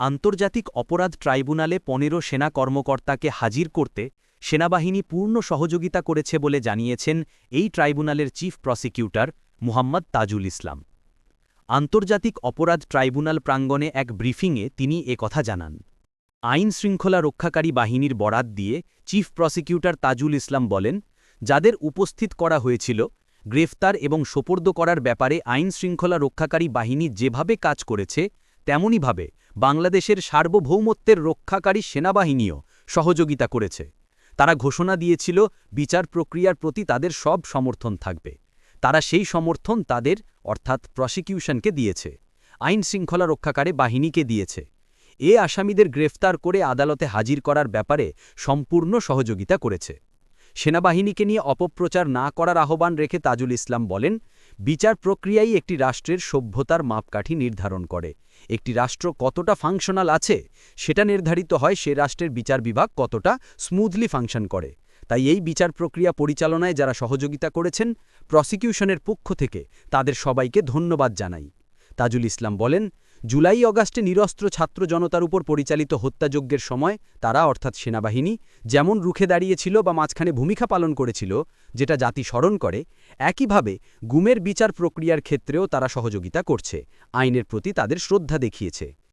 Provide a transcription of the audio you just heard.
আন্তর্জাতিক অপরাধ ট্রাইব্যুনালে পনেরো সেনা কর্মকর্তাকে হাজির করতে সেনাবাহিনী পূর্ণ সহযোগিতা করেছে বলে জানিয়েছেন এই ট্রাইব্যুনালের চিফ প্রসিকিউটর মুহাম্মদ তাজুল ইসলাম। আন্তর্জাতিক অপরাধ ট্রাইব্যুনাল প্রাঙ্গণে এক ব্রিফিংয়ে তিনি কথা জানান। আইন শৃঙ্খলা রক্ষাকারী বাহিনীর বরাত দিয়ে চিফ প্রসিকিউটর তাজুল ইসলাম বলেন, যাদের উপস্থিত করা হয়েছিল, গ্রেফতার এবং সোপর্দ করার ব্যাপারে আইন শৃঙ্খলা রক্ষাকারী বাহিনী যেভাবে কাজ করেছে তেমনইভাবে বাংলাদেশের সার্বভৌমত্বের রক্ষাকারী সেনাবাহিনীও সহযোগিতা করেছে। তারা ঘোষণা দিয়েছিল, বিচার প্রক্রিয়ার প্রতি তাদের সব সমর্থন থাকবে। তারা সেই সমর্থন তাদের, অর্থাৎ প্রসিকিউশনকে দিয়েছে। আইন শৃঙ্খলা রক্ষাকারী বাহিনীকে দিয়েছে। এ আসামিদের গ্রেফতার করে আদালতে হাজির করার ব্যাপারে সম্পূর্ণ সহযোগিতা করেছে। সেনাবাহিনীকে নিয়ে অপপ্রচার না করার আহ্বান রেখে তাজুল ইসলাম বলেন বিচার প্রক্রিয়াই একটি রাষ্ট্রের সভ্যতার মাপকাঠি নির্ধারণ করে। একটি রাষ্ট্র কতটা ফাংশনাল আছে, সেটা নির্ধারিত হয় সে রাষ্ট্রের বিচার বিভাগ কতটা স্মুথলি ফাংশন করে। তাই এই বিচার প্রক্রিয়া পরিচালনায় যারা সহযোগিতা করেছেন প্রসিকিউশনের পক্ষ থেকে তাদের সবাইকে ধন্যবাদ জানাই। তাজুল ইসলাম বলেন জুলাই অগাস্টে নিরস্ত্র ছাত্র জনতার উপর পরিচালিত হত্যাযজ্ঞের সময় তারা, অর্থাৎ সেনাবাহিনী, যেমন রুখে দাঁড়িয়েছিল বা মাঝখানে ভূমিকা পালন করেছিল, যেটা জাতি স্মরণ করে, একইভাবে গুমের বিচার প্রক্রিয়ার ক্ষেত্রেও তারা সহযোগিতা করছে। আইনের প্রতি তাদের শ্রদ্ধা দেখিয়েছে।